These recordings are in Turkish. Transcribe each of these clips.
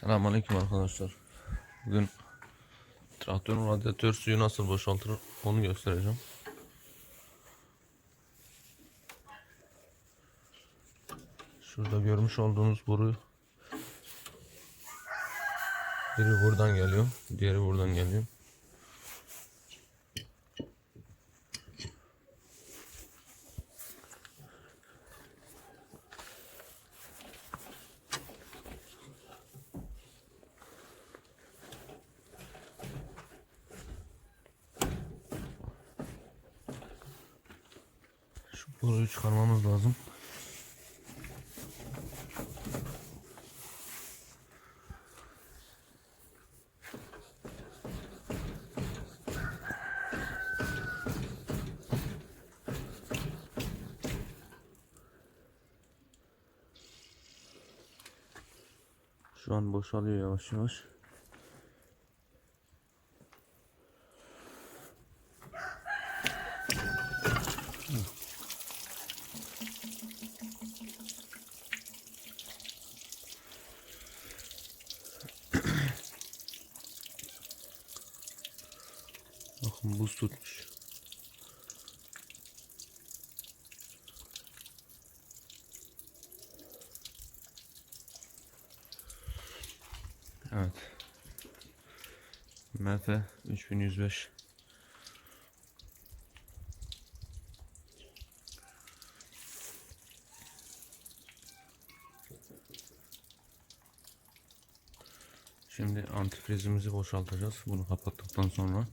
Selamünaleyküm arkadaşlar. Bugün traktörün radyatör suyu nasıl boşaltılır onu göstereceğim. Şurada görmüş olduğunuz boru biri buradan geliyor, diğeri buradan geliyor. Boruyu çıkarmamız lazım. Şu an boşalıyor yavaş yavaş. Buz tutmuş. Evet. MF 3105 Şimdi antifrizimizi boşaltacağız. Bunu kapattıktan sonra.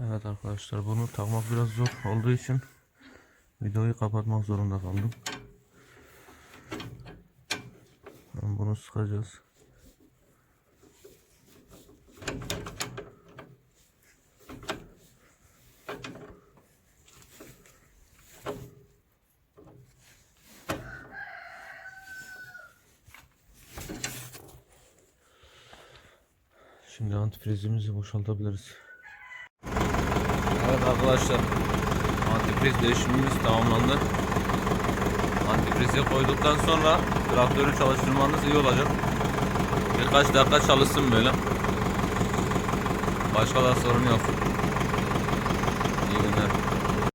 Evet arkadaşlar bunu takmak biraz zor olduğu için videoyu kapatmak zorunda kaldım. Bunu sıkacağız. Şimdi antifrizimizi boşaltabiliriz. Evet arkadaşlar antifriz değişimimiz tamamlandı. Antifrizi koyduktan sonra traktörü çalıştırmanız iyi olacak. Birkaç dakika çalışsın böyle. Başka da sorun yok.